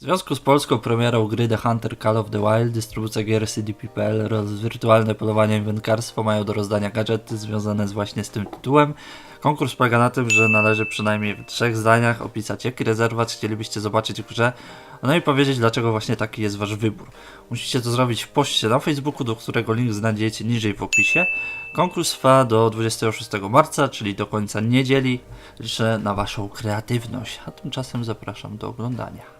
W związku z polską premierą gry The Hunter Call of the Wild, dystrybucja gier CDP.pl oraz wirtualne polowanie i wędkarstwo mają do rozdania gadżety związane z właśnie z tym tytułem. Konkurs polega na tym, że należy przynajmniej w trzech zdaniach opisać jaki rezerwat chcielibyście zobaczyć w grze, no i powiedzieć dlaczego właśnie taki jest wasz wybór. Musicie to zrobić w poście na Facebooku, do którego link znajdziecie niżej w opisie. Konkurs trwa do 26 marca, czyli do końca niedzieli. Liczę na waszą kreatywność, a tymczasem zapraszam do oglądania.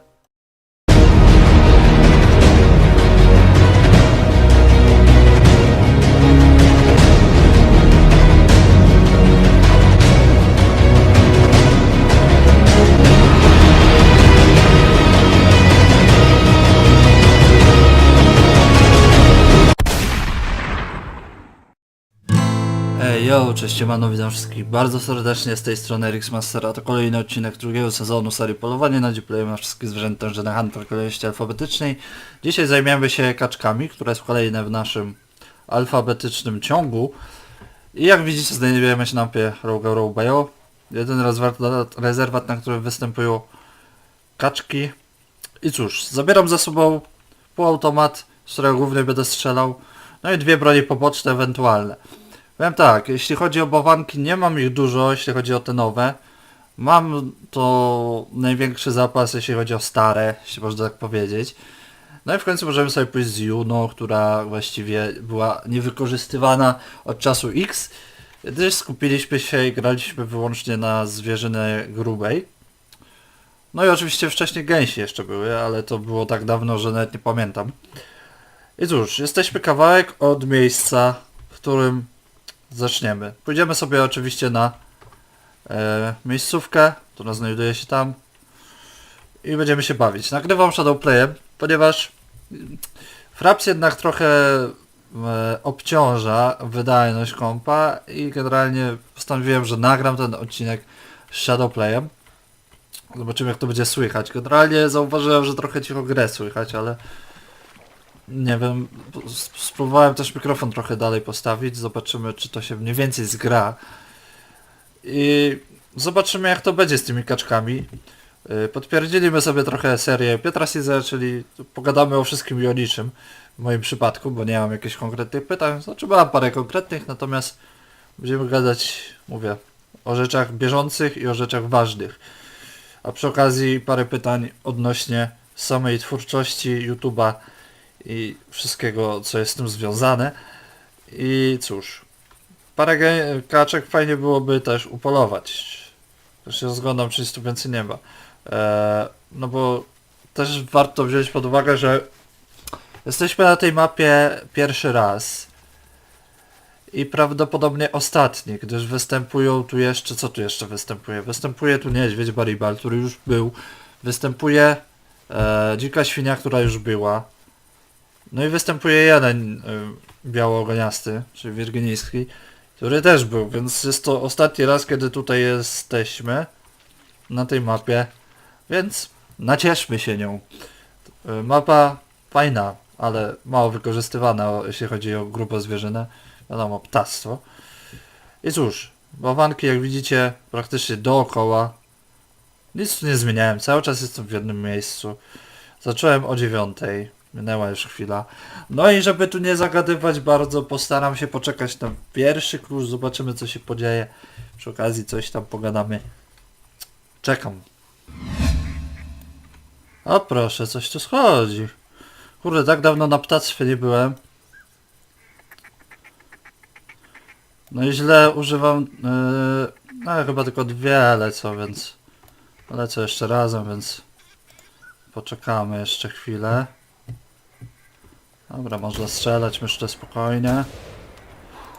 Ej, yo, cześć, mano, witam wszystkich bardzo serdecznie z tej strony Erix Mastera. To kolejny odcinek drugiego sezonu serii Polowanie na Gplay na wszystkie zwierzęta na Hunter kolejności alfabetycznej. Dzisiaj zajmiemy się kaczkami, które jest kolejne w naszym alfabetycznym ciągu. I jak widzicie znajdujemy się na mapie Roga Robayo. Jeden rezerwat, rezerwat, na którym występują kaczki. I cóż, zabieram za sobą półautomat, z którego głównie będę strzelał. No i dwie broni poboczne ewentualne. Powiem tak, jeśli chodzi o bawanki, nie mam ich dużo, jeśli chodzi o te nowe. Mam to największy zapas, jeśli chodzi o stare, jeśli można tak powiedzieć. No i w końcu możemy sobie pójść z Juno, która właściwie była niewykorzystywana od czasu X, gdyż skupiliśmy się i graliśmy wyłącznie na zwierzynę grubej. No i oczywiście wcześniej gęsi jeszcze były, ale to było tak dawno, że nawet nie pamiętam. I cóż, jesteśmy kawałek od miejsca, w którym zaczniemy. Pójdziemy sobie oczywiście na e, miejscówkę, która znajduje się tam i będziemy się bawić. Nagrywam Shadowplayem, ponieważ Fraps jednak trochę e, obciąża wydajność kompa i generalnie postanowiłem, że nagram ten odcinek Shadowplayem. Zobaczymy jak to będzie słychać. Generalnie zauważyłem, że trochę cicho grę słychać, ale nie wiem, sp- spróbowałem też mikrofon trochę dalej postawić, zobaczymy czy to się mniej więcej zgra. I zobaczymy jak to będzie z tymi kaczkami. Yy, Podpierdzilimy sobie trochę serię Piotra Size, czyli pogadamy o wszystkim i o niczym w moim przypadku, bo nie mam jakichś konkretnych pytań. Znaczy mam parę konkretnych, natomiast będziemy gadać, mówię, o rzeczach bieżących i o rzeczach ważnych. A przy okazji parę pytań odnośnie samej twórczości YouTube'a i wszystkiego, co jest z tym związane. I cóż, parę kaczek fajnie byłoby też upolować. Też się rozglądam, czy nic tu więcej nie ma. Eee, no bo też warto wziąć pod uwagę, że jesteśmy na tej mapie pierwszy raz. I prawdopodobnie ostatni, gdyż występują tu jeszcze, co tu jeszcze występuje? Występuje tu niedźwiedź Baribal, który już był. Występuje e, dzika świnia, która już była. No i występuje jeden y, białogoniasty, czyli wirginijski, który też był, więc jest to ostatni raz, kiedy tutaj jesteśmy na tej mapie, więc nacieszmy się nią. Y, Mapa fajna, ale mało wykorzystywana, jeśli chodzi o grupę zwierzynę, wiadomo, ptactwo. I cóż, bawanki jak widzicie praktycznie dookoła, nic tu nie zmieniałem, cały czas jestem w jednym miejscu. Zacząłem o dziewiątej, minęła już chwila. No i żeby tu nie zagadywać bardzo, postaram się poczekać na pierwszy klucz, zobaczymy co się podzieje. Przy okazji coś tam pogadamy. Czekam. O proszę, coś tu schodzi. Kurde, tak dawno na ptactwie nie byłem. No i źle używam... Yy, no chyba tylko dwie lecą, więc... Lecę jeszcze razem, więc... Poczekamy jeszcze chwilę. Dobra, można strzelać, myślę spokojnie.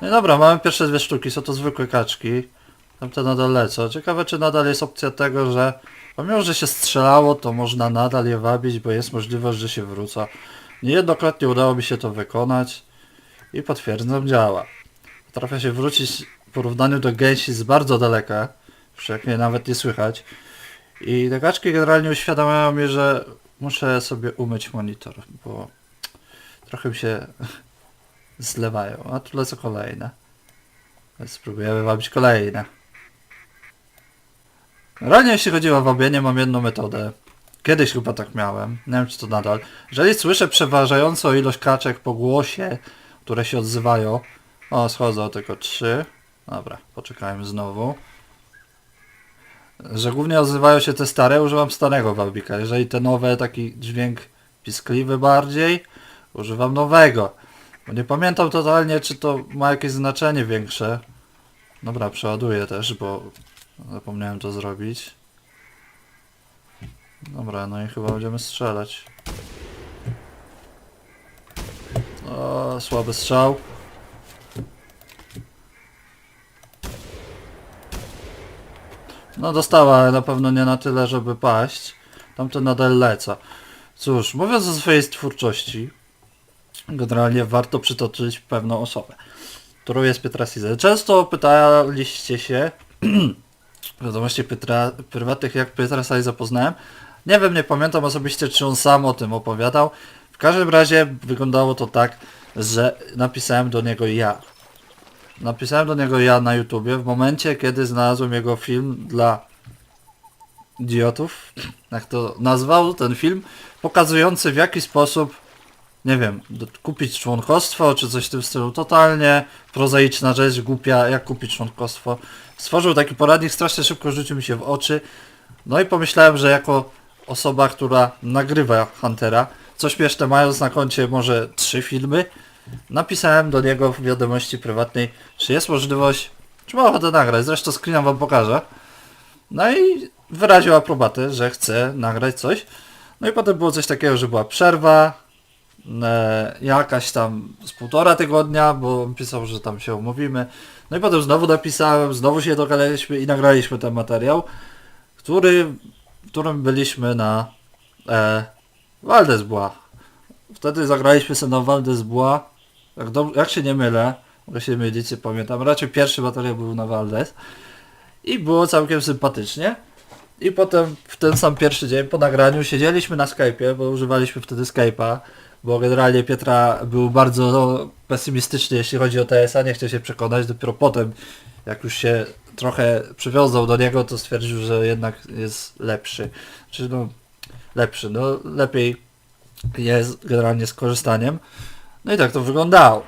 No i dobra, mamy pierwsze dwie sztuki, są to zwykłe kaczki. Tamte nadal lecą. Ciekawe czy nadal jest opcja tego, że pomimo, że się strzelało, to można nadal je wabić, bo jest możliwość, że się wrócą. Niejednokrotnie udało mi się to wykonać i potwierdzam, działa. Potrafię się wrócić w porównaniu do gęsi z bardzo daleka, już jak mnie nawet nie słychać. I te kaczki generalnie uświadamiają mi, że muszę sobie umyć monitor, bo trochę się zlewają. A tu lecą kolejne. Spróbujemy wabić kolejne. Realnie jeśli chodzi o wabienie mam jedną metodę. Kiedyś chyba tak miałem, nie wiem czy to nadal. Jeżeli słyszę przeważającą ilość kaczek po głosie, które się odzywają, o schodzą tylko trzy, dobra, poczekajmy znowu, że głównie odzywają się te stare, używam starego wabika. Jeżeli te nowe, taki dźwięk piskliwy bardziej, używam nowego. Bo nie pamiętam totalnie, czy to ma jakieś znaczenie większe. Dobra, przeładuję też, bo zapomniałem to zrobić. Dobra, no i chyba będziemy strzelać. O, słaby strzał. No dostała, ale na pewno nie na tyle, żeby paść. Tamte nadal leca. Cóż, mówiąc o swojej twórczości, generalnie warto przytoczyć pewną osobę, którą jest Petra Size. Często pytaliście się w wiadomości Petra, prywatnych, jak Petra Size poznałem. Nie wiem, nie pamiętam osobiście, czy on sam o tym opowiadał. W każdym razie wyglądało to tak, że napisałem do niego ja. Napisałem do niego ja na YouTubie w momencie, kiedy znalazłem jego film dla idiotów, jak to nazwał ten film, pokazujący w jaki sposób, nie wiem, kupić członkostwo, czy coś w tym stylu. Totalnie prozaiczna rzecz, głupia, jak kupić członkostwo. Stworzył taki poradnik, strasznie szybko rzucił mi się w oczy. No i pomyślałem, że jako osoba, która nagrywa Huntera, co śmieszne mając na koncie może trzy filmy, napisałem do niego w wiadomości prywatnej, czy jest możliwość, czy ma ochotę nagrać, zresztą screena wam pokażę. No i wyraził aprobatę, że chce nagrać coś. No i potem było coś takiego, że była przerwa, e, jakaś tam z półtora tygodnia, bo on pisał, że tam się umówimy. No i potem znowu napisałem, znowu się dogadaliśmy i nagraliśmy ten materiał, który, w którym byliśmy na e, Waldesbois. Wtedy zagraliśmy sobie na Waldesbois. Jak, jak się nie mylę, mogę się mylić, pamiętam. Raczej pierwszy materiał był na Waldes. I było całkiem sympatycznie. I potem w ten sam pierwszy dzień po nagraniu siedzieliśmy na Skype'ie, bo używaliśmy wtedy Skype'a, bo generalnie Pietra był bardzo no, pesymistyczny jeśli chodzi o TSA, nie chciał się przekonać, dopiero potem jak już się trochę przywiązał do niego, to stwierdził, że jednak jest lepszy. Czy no lepszy, no lepiej jest generalnie z korzystaniem. No i tak to wyglądało.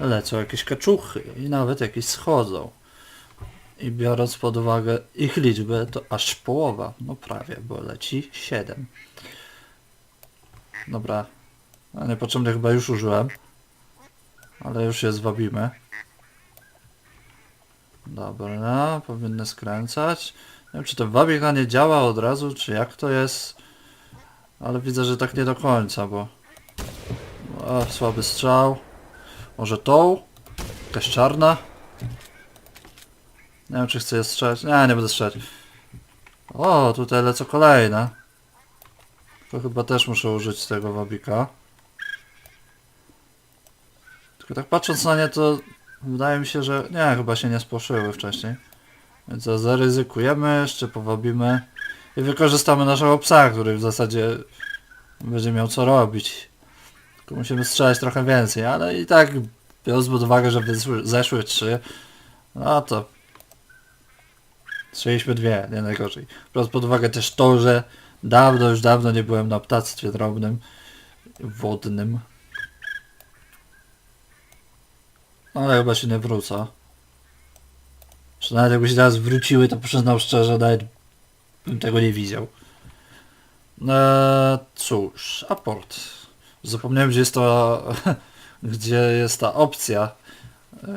Lecą jakieś kaczuchy i nawet jakieś schodzą. I biorąc pod uwagę ich liczbę, to aż połowa. No prawie, bo leci 7. Dobra. A niepotrzebnie chyba już użyłem. Ale już je zwabimy. Dobra, powinny skręcać. Nie wiem, czy to wabika nie działa od razu, czy jak to jest. Ale widzę, że tak nie do końca, bo... O, słaby strzał. Może tą? Jakaś czarna? Nie wiem, czy chcę je strzelać. Nie, nie będę strzelać. O, tutaj lecą kolejne. To chyba też muszę użyć tego wabika. Tylko tak patrząc na nie, to wydaje mi się, że... Nie, chyba się nie spłoszyły wcześniej. Więc zaryzykujemy, jeszcze powabimy i wykorzystamy naszego psa, który w zasadzie będzie miał co robić. Tylko musimy strzelać trochę więcej, ale i tak biorąc pod uwagę, że zeszły trzy, no to strzeliśmy dwie, nie najgorzej. Biorąc pod uwagę też to, że dawno, już dawno nie byłem na ptactwie drobnym, wodnym. No, Ale chyba się nie wrócę. Że nawet jakby się teraz wróciły, to przyznał szczerze, nawet bym tego nie widział. Eee, cóż, aport. Zapomniałem, gdzie jest to, gdzie jest ta opcja. Eee,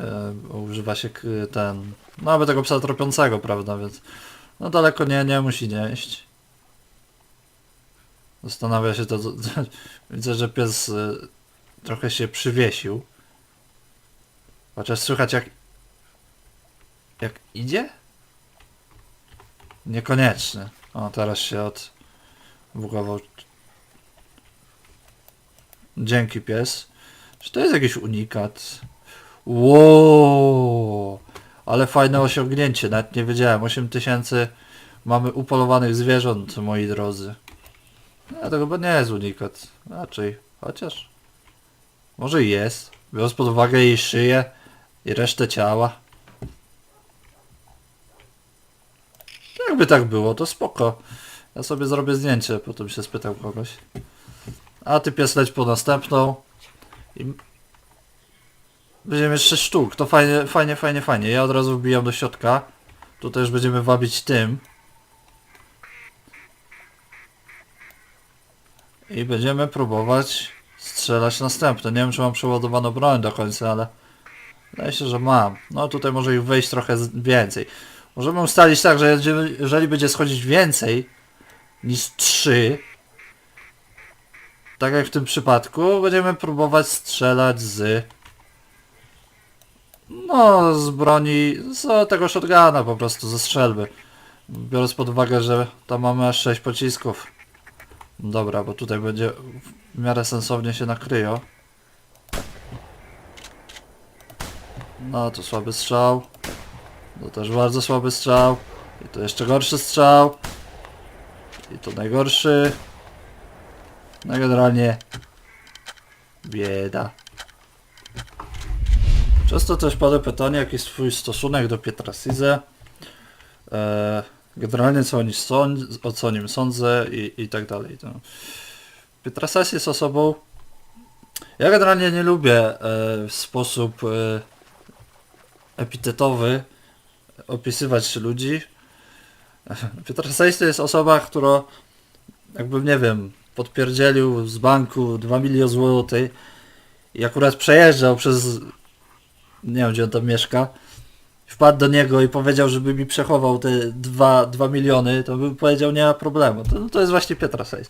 używa się ten, no aby tego psa tropiącego, prawda, więc no daleko nie, nie musi nieść. Zastanawia się to, widzę, że pies y, trochę się przywiesił. Chociaż słychać jak jak idzie? Niekoniecznie. O, teraz się odbugował. Dzięki pies. Czy to jest jakiś unikat? Wow, ale fajne osiągnięcie, nawet nie wiedziałem. 8000 mamy upolowanych zwierząt, moi drodzy. No, to chyba nie jest unikat. Raczej, chociaż. Może i jest. Biorąc pod uwagę jej szyję i resztę ciała. Jakby tak było, to spoko. Ja sobie zrobię zdjęcie, potem się spytał kogoś. A ty pies leć po następną. I... Będziemy 6 sztuk, to fajnie, fajnie, fajnie, fajnie. Ja od razu wbijam do środka. Tutaj już będziemy wabić tym. I będziemy próbować strzelać następne. Nie wiem czy mam przeładowaną broń do końca, ale wydaje się, że mam. No tutaj może ich wejść trochę więcej. Możemy ustalić tak, że jeżeli będzie schodzić więcej niż 3, tak jak w tym przypadku, będziemy próbować strzelać z no, z broni, z tego shotguna po prostu, ze strzelby. Biorąc pod uwagę, że tam mamy aż 6 pocisków. Dobra, bo tutaj będzie w miarę sensownie się nakryją. No, to słaby strzał. To też bardzo słaby strzał. I to jeszcze gorszy strzał. I to najgorszy. No generalnie bieda. Często też pada pytanie, jaki jest twój stosunek do Pietra Size. E, generalnie co o, nim sąd, o co nim sądzę i, i tak dalej. To. Pietra Sis jest osobą... Ja generalnie nie lubię e, w sposób e, epitetowy opisywać ludzi. Pietra Sis to jest osoba, która jakbym, nie wiem, podpierdzielił z banku 2 miliony złotych i akurat przejeżdżał przez nie wiem gdzie on tam mieszka, wpadł do niego i powiedział, żeby mi przechował te 2, 2 miliony, to bym powiedział nie ma problemu. To, to jest właśnie Pietra Sejs.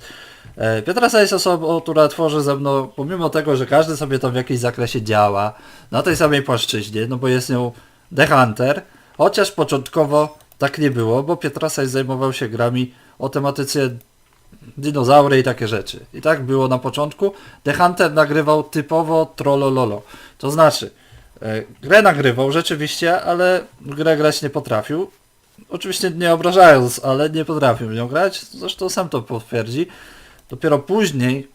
E, Pietra Sejs osobą, która tworzy ze mną, pomimo tego, że każdy sobie tam w jakimś zakresie działa, na tej samej płaszczyźnie, no bo jest nią The Hunter, chociaż początkowo tak nie było, bo Pietra Sejs zajmował się grami o tematyce dinozaury i takie rzeczy. I tak było na początku. The Hunter nagrywał typowo trollololo. To znaczy, grę nagrywał rzeczywiście, ale grę grać nie potrafił. Oczywiście nie obrażając, ale nie potrafił w nią grać. Zresztą sam to potwierdzi. Dopiero później,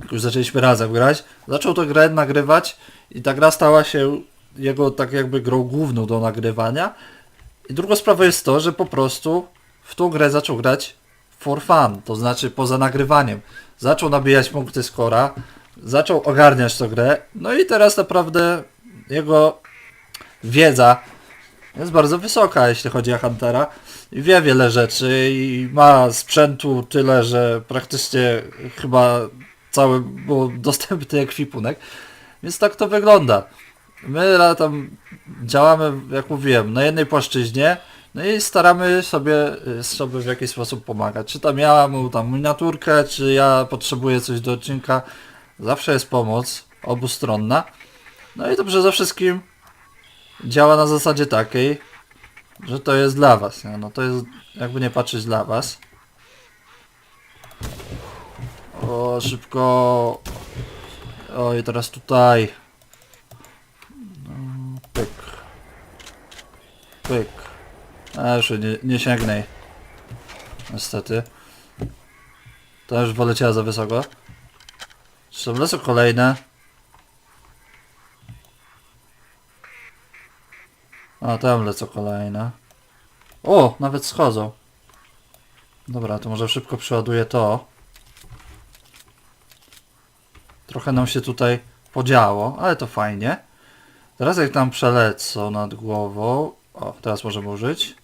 jak już zaczęliśmy razem grać, zaczął tę grę nagrywać i ta gra stała się jego tak jakby grą główną do nagrywania. I druga sprawa jest to, że po prostu w tą grę zaczął grać for fun, to znaczy poza nagrywaniem. Zaczął nabijać punkty skora, zaczął ogarniać tę grę, no i teraz naprawdę jego wiedza jest bardzo wysoka, jeśli chodzi o Huntera. I wie wiele rzeczy i ma sprzętu tyle, że praktycznie chyba cały był dostępny ekwipunek. Więc tak to wygląda. My tam działamy, jak mówiłem, na jednej płaszczyźnie, no i staramy sobie, y, sobie w jakiś sposób pomagać. Czy tam ja mu tam miniaturkę, czy ja potrzebuję coś do odcinka. Zawsze jest pomoc obustronna. No i to przede wszystkim działa na zasadzie takiej, że to jest dla was. Nie? No to jest jakby nie patrzeć dla was. O, szybko. Oj, teraz tutaj. No, pyk. Pyk. A już nie, nie sięgnę. Niestety. To już poleciała za wysoko. Są lecą kolejne? A tam lecą kolejne. O, nawet schodzą. Dobra, to może szybko przeładuję to. Trochę nam się tutaj podziało, ale to fajnie. Teraz jak tam przelecą nad głową... O, teraz możemy użyć.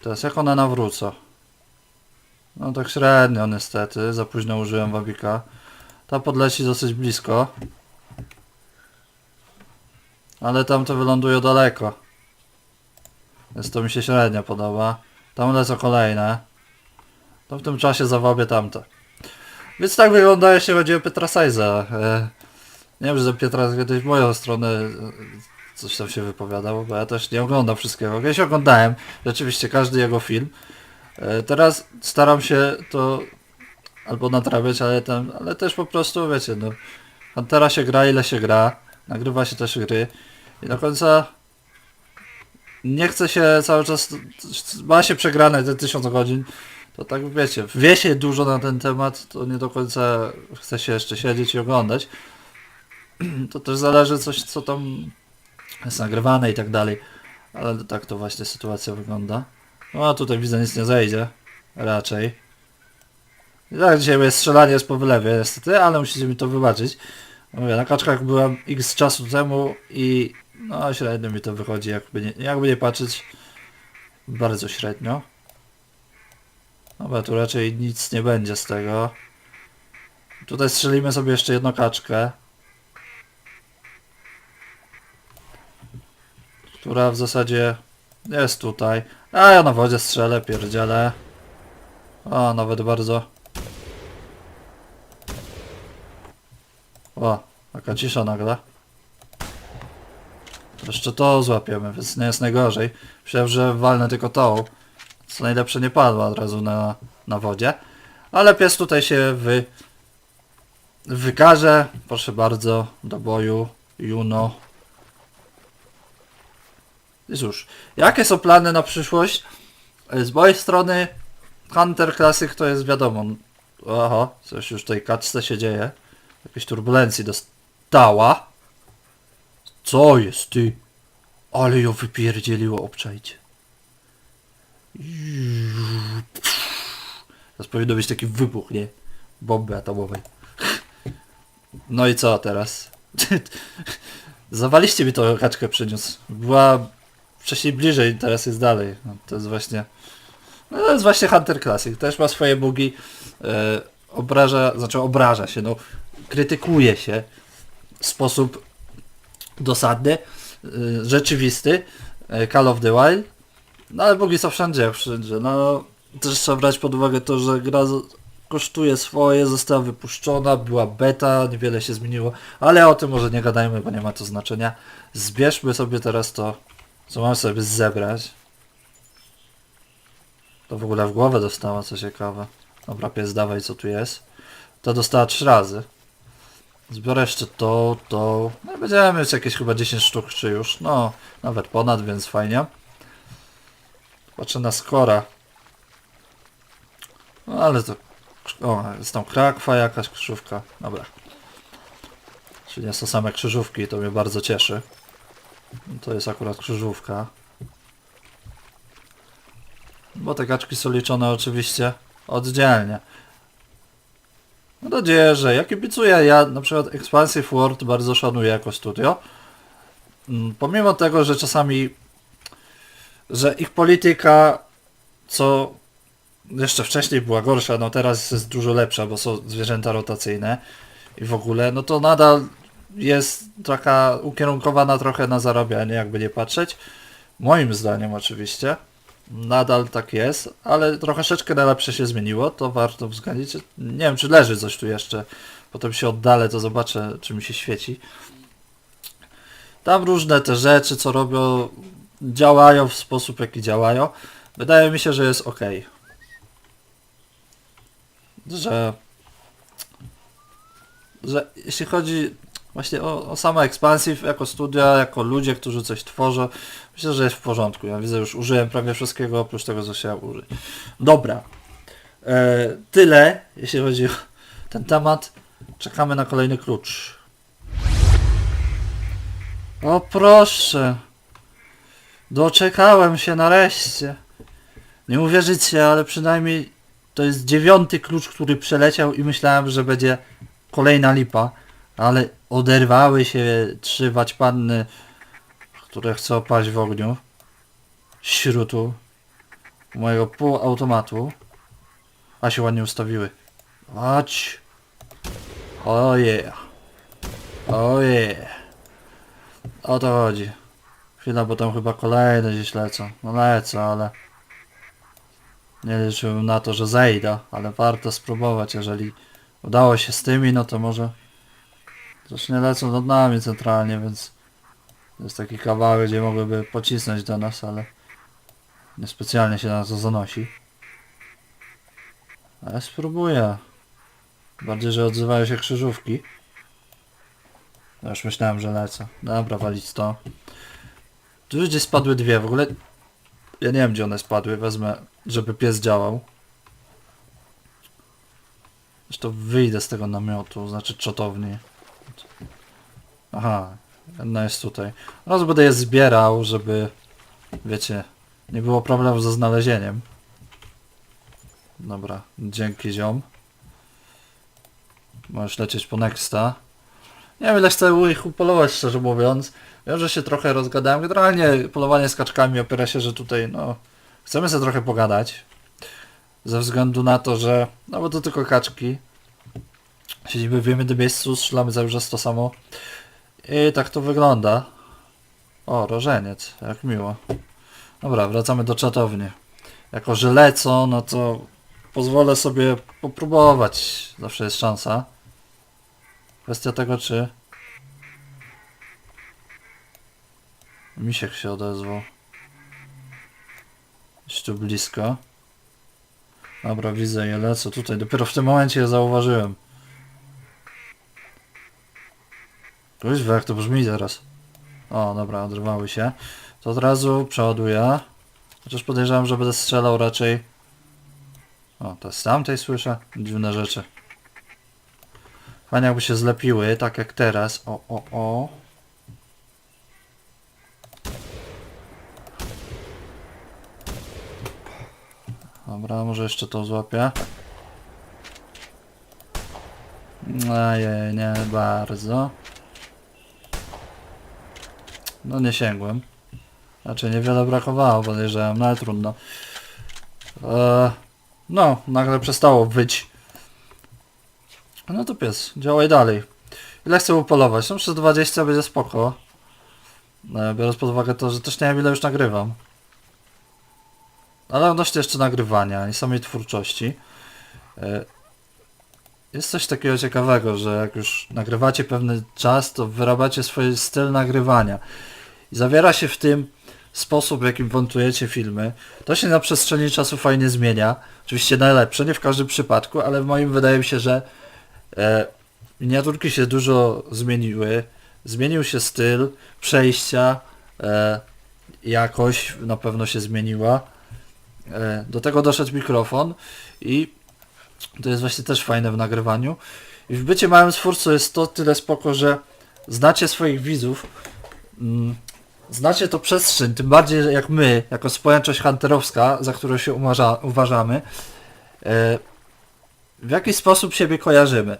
Teraz jak one nawrócą? No tak średnio niestety, za późno użyłem wabika. Ta podleci dosyć blisko. Ale tam to wyląduje daleko. Więc to mi się średnio podoba. Tam lecą kolejne. To w tym czasie zawabię tamte. Więc tak wygląda jeśli chodzi o Petra Sajza. E, nie wiem, że Pietra kiedyś w moją stronę e, coś tam się wypowiadał, bo ja też nie oglądam wszystkiego. Kiedyś oglądałem rzeczywiście każdy jego film. E, Teraz staram się to albo nadrabiać, ale, ten, ale też po prostu, wiecie, no, Huntera się gra ile się gra, nagrywa się też gry i do końca nie chce się cały czas, ma się przegrane te tysiąc godzin, to tak wiecie, wie się dużo na ten temat, to nie do końca chce się jeszcze siedzieć i oglądać. To też zależy coś, co tam jest nagrywane i tak dalej. Ale tak to właśnie sytuacja wygląda. No tutaj widzę nic nie zejdzie. Raczej. I tak dzisiaj jest strzelanie jest po wylewie niestety, ale musicie mi to wybaczyć. Mówię, na kaczkach byłem x czasu temu i no średnio mi to wychodzi, jakby nie, jakby nie patrzeć. Bardzo średnio. Dobra, tu raczej nic nie będzie z tego. Tutaj strzelimy sobie jeszcze jedną kaczkę. Która w zasadzie jest tutaj. A ja na wodzie strzelę, pierdzielę. O, nawet bardzo. O, taka cisza nagle. Jeszcze to złapiemy, więc nie jest najgorzej. Myślałem, że walnę tylko tą. Co najlepsze nie padła od razu na, na wodzie. Ale pies tutaj się wy, wykaże. Proszę bardzo, do boju. Juno. Cóż, jakie są plany na przyszłość? Z mojej strony Hunter Classic to jest wiadomo. Aha, coś już w tej kaczce się dzieje. Jakiejś turbulencji dostała. Co jest ty? Ale ją wypierdzieliło, obczajcie. Teraz powinno być taki wybuch, nie? Bomby atomowej. No i co teraz? Zawaliście mi tą kaczkę przyniósł. Była wcześniej bliżej, teraz jest dalej. No, to jest właśnie... No to jest właśnie Hunter Classic. Też ma swoje bugi. E, obraża, znaczy obraża się, no krytykuje się w sposób dosadny, e, rzeczywisty. e, Call of the Wild. No ale bugi są wszędzie, wszędzie. No też trzeba brać pod uwagę to, że gra kosztuje swoje, została wypuszczona, była beta, niewiele się zmieniło, ale o tym może nie gadajmy, bo nie ma to znaczenia. Zbierzmy sobie teraz to, co mam sobie zebrać. To w ogóle w głowę dostała, co ciekawe. Dobra, pies, dawaj, co tu jest. To dostała trzy razy. Zbiorę jeszcze to, to... No i będziemy mieć jakieś chyba 10 sztuk, czy już. No, nawet ponad, więc fajnie. Patrzę na skora. No ale to... O, jest tam krakwa jakaś, krzyżówka. Dobra. Czyli nie są same krzyżówki, to mnie bardzo cieszy. To jest akurat krzyżówka. Bo te kaczki są liczone oczywiście oddzielnie. Mam nadzieję, że ja kibicuję, ja na przykład Expansive World bardzo szanuję jako studio. Mm, Pomimo tego, że czasami, że ich polityka, co jeszcze wcześniej była gorsza, no teraz jest dużo lepsza, bo są zwierzęta rotacyjne i w ogóle, no to nadal jest taka ukierunkowana trochę na zarabianie, jakby nie patrzeć. Moim zdaniem oczywiście. Nadal tak jest, ale troszeczkę na lepsze się zmieniło, to warto względnić. Nie wiem, czy leży coś tu jeszcze. Potem się oddalę, to zobaczę, czy mi się świeci. Tam różne te rzeczy, co robią, działają w sposób, jaki działają. Wydaje mi się, że jest ok. Że, że jeśli chodzi właśnie o, o samo Expansive jako studia, jako ludzie, którzy coś tworzą, myślę, że jest w porządku. Ja widzę, już użyłem prawie wszystkiego, oprócz tego, co chciałem użyć. Dobra. E, tyle, jeśli chodzi o ten temat. Czekamy na kolejny klucz. O proszę. Doczekałem się nareszcie. Nie uwierzycie, ale przynajmniej to jest dziewiąty klucz, który przeleciał i myślałem, że będzie kolejna lipa. Ale oderwały się trzy waćpanny, które chcą paść w ogniu. Śrutu. Mojego półautomatu. A się ładnie ustawiły. Chodź. O yeah. O yeah. O to chodzi. Chwila, bo tam chyba kolejne gdzieś lecą. No lecą, ale... Nie liczyłem na to, że zejdę, ale warto spróbować, jeżeli udało się z tymi, no to może... Nie lecą nad nami centralnie, więc... Jest taki kawałek, gdzie mogłyby pocisnąć do nas, ale... Niespecjalnie się na to zanosi. Ale spróbuję. Bardziej, że odzywają się krzyżówki. Już myślałem, że lecę. Dobra, walić to. Tu już gdzieś spadły dwie. W ogóle ja nie wiem, gdzie one spadły. Wezmę, żeby pies działał. Zresztą wyjdę z tego namiotu, znaczy czotowni. Aha, jedna jest tutaj. Raz będę je zbierał, żeby, wiecie, nie było problemu ze znalezieniem. Dobra, dzięki ziom. Możesz lecieć po Nexta. Nie wiem ile chcę ich upolować szczerze mówiąc. Wiem, że się trochę rozgadałem. Generalnie polowanie z kaczkami opiera się, że tutaj no chcemy sobie trochę pogadać. Ze względu na to, że no bo to tylko kaczki. Siedzimy w jednym miejscu, strzelamy cały czas to samo. I tak to wygląda. O, rożeniec, jak miło. Dobra, wracamy do czatowni. Jako, że lecą, no to pozwolę sobie popróbować. Zawsze jest szansa. Kwestia tego, czy... Misiek się odezwał. Jest tu blisko. Dobra, widzę je lecą tutaj. Dopiero w tym momencie je zauważyłem. Kuźwa, jak to brzmi teraz. O, dobra, odrywały się. To od razu przeładuję. Chociaż podejrzewam, że będę strzelał raczej... O, to z tamtej słyszę. Dziwne rzeczy. Fajnie jakby się zlepiły, tak jak teraz. O, o, o. Dobra, może jeszcze to złapię. Ojej, nie bardzo. No nie sięgłem. Znaczy niewiele brakowało, podejrzewam, no ale trudno. Eee, no, nagle przestało wyć. No to pies, działaj dalej. Ile chcę upolować? No przez 20 będzie spoko. E, biorąc pod uwagę to, że też nie wiem ile już nagrywam. Ale odnośnie jeszcze nagrywania i samej twórczości. e, Jest coś takiego ciekawego, że jak już nagrywacie pewny czas, to wyrabiacie swój styl nagrywania. Zawiera się w tym sposób, w jakim montujecie filmy. To się na przestrzeni czasu fajnie zmienia. Oczywiście najlepsze, nie w każdym przypadku, ale w moim wydaje mi się, że e, miniaturki się dużo zmieniły. Zmienił się styl, przejścia, e, jakość na pewno się zmieniła. E, do tego doszedł mikrofon i to jest właśnie też fajne w nagrywaniu. I w bycie małym twórcą jest to tyle spoko, że znacie swoich widzów, mm, znacie to przestrzeń, tym bardziej jak my, jako społeczność hunterowska, za którą się uważa, uważamy, e, w jaki sposób siebie kojarzymy.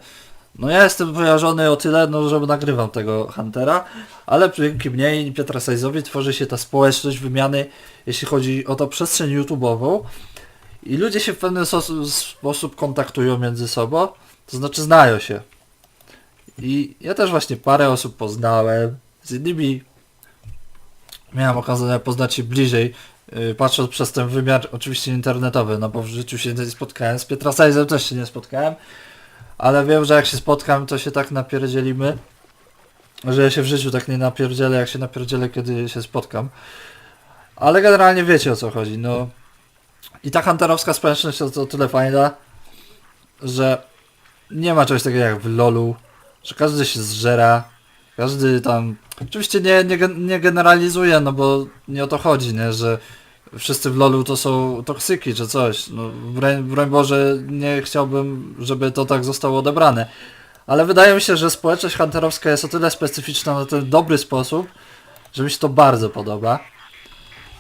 No ja jestem kojarzony o tyle, no, że nagrywam tego Huntera, ale dzięki mnie i Piotra Sajzowi tworzy się ta społeczność wymiany, jeśli chodzi o tą przestrzeń YouTube'ową i ludzie się w pewien sos- sposób kontaktują między sobą, to znaczy znają się. I ja też właśnie parę osób poznałem, z innymi miałem okazję poznać się bliżej, yy, patrząc przez ten wymiar oczywiście internetowy, no bo w życiu się nie spotkałem, z Piotra Sajzem też się nie spotkałem, ale wiem, że jak się spotkam, to się tak napierdzielimy, że ja się w życiu tak nie napierdzielę, jak się napierdzielę, kiedy się spotkam. Ale generalnie wiecie o co chodzi, no. I ta hunterowska społeczność to, to tyle fajna, że nie ma czegoś takiego jak w LoLu, że każdy się zżera, każdy tam... Oczywiście nie, nie, nie generalizuje, no bo nie o to chodzi, nie, że wszyscy w LoLu to są toksyki czy coś. No, broń, broń Boże, nie chciałbym, żeby to tak zostało odebrane. Ale wydaje mi się, że społeczność hunterowska jest o tyle specyficzna na ten dobry sposób, że mi się to bardzo podoba.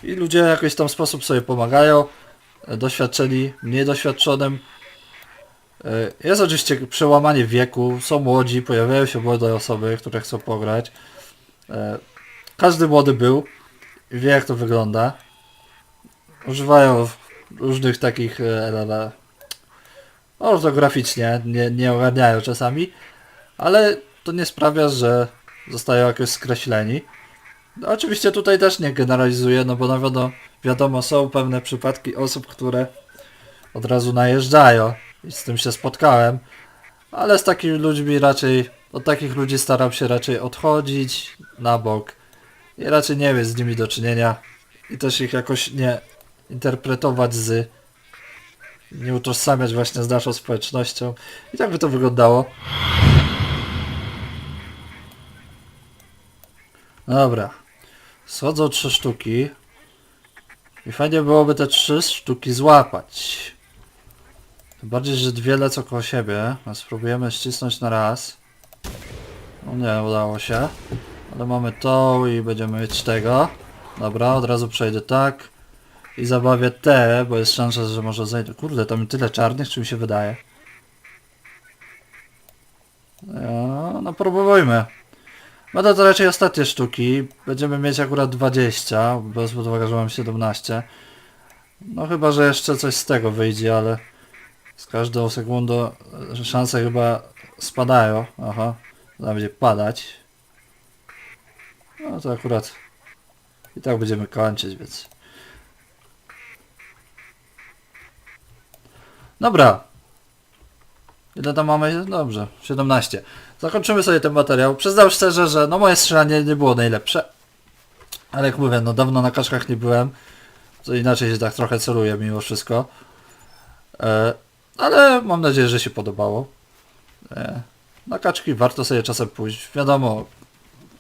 I ludzie w jakiś tam sposób sobie pomagają, e, doświadczeni, mniej doświadczonym. E, Jest oczywiście przełamanie wieku, są młodzi, pojawiają się młode osoby, które chcą pograć. E, Każdy młody był wie jak to wygląda. Używają różnych takich e, LL, ortograficznie, nie, nie ogarniają czasami, ale to nie sprawia, że zostają jakoś skreśleni. No, oczywiście tutaj też nie generalizuję, no bo na wiadomo, wiadomo są pewne przypadki osób, które od razu najeżdżają i z tym się spotkałem, ale z takimi ludźmi raczej, od takich ludzi staram się raczej odchodzić na bok i raczej nie mieć z nimi do czynienia i też ich jakoś nie interpretować z nie utożsamiać właśnie z naszą społecznością i tak by to wyglądało. Dobra. Schodzą trzy sztuki. I fajnie byłoby te trzy sztuki złapać. Tym bardziej, że dwie lecą koło siebie. No spróbujemy ścisnąć na raz. Nie udało się. Ale mamy to i będziemy mieć tego. Dobra, od razu przejdę tak. i zabawię te, bo jest szansa, że może zajdę. Kurde, tam tyle czarnych, czy mi się wydaje? No, no próbujmy. Będą to raczej ostatnie sztuki. Będziemy mieć akurat 20, bez pod uwagę, że mam 17. No chyba, że jeszcze coś z tego wyjdzie, ale z każdą sekundą e, szanse chyba spadają. Aha, zaraz będzie padać. No to akurat i tak będziemy kończyć, więc... Dobra. Ile tam mamy? Dobrze, 17. Zakończymy sobie ten materiał. Przyznam szczerze, że no moje strzelanie nie było najlepsze. Ale jak mówię, no dawno na kaczkach nie byłem. To inaczej się tak trochę celuje mimo wszystko. E, ale mam nadzieję, że się podobało. E, na kaczki warto sobie czasem pójść. Wiadomo,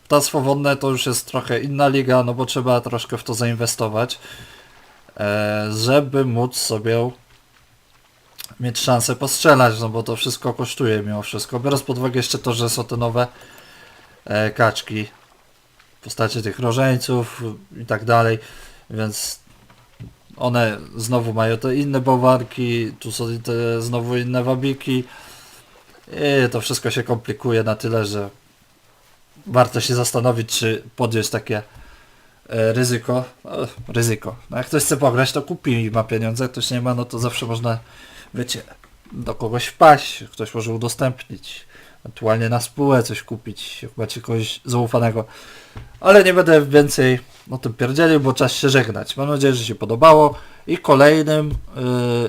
ta swobodne to już jest trochę inna liga, no bo trzeba troszkę w to zainwestować, e, żeby móc sobie mieć szansę postrzelać, no bo to wszystko kosztuje mimo wszystko. Biorąc pod uwagę jeszcze to, że są te nowe e, kaczki w postaci tych rożeńców i tak dalej, więc one znowu mają te inne bałwarki, tu są te znowu inne wabiki i to wszystko się komplikuje na tyle, że warto się zastanowić, czy podjąć takie e, ryzyko. No, ryzyko. No jak ktoś chce pograć, to kupi i ma pieniądze, jak ktoś nie ma, no to zawsze można, wiecie, do kogoś wpaść, ktoś może udostępnić, ewentualnie na spółę coś kupić, jak macie kogoś zaufanego. Ale nie będę więcej o tym pierdzielił, bo czas się żegnać. Mam nadzieję, że się podobało i kolejnym y,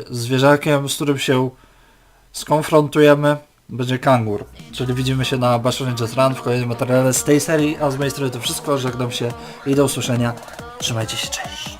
zwierzakiem, z którym się skonfrontujemy, będzie kangur. Czyli widzimy się na Bastion Just Run w kolejnym materiale z tej serii, a z mojej strony to wszystko. Żegnam się i do usłyszenia. Trzymajcie się, cześć!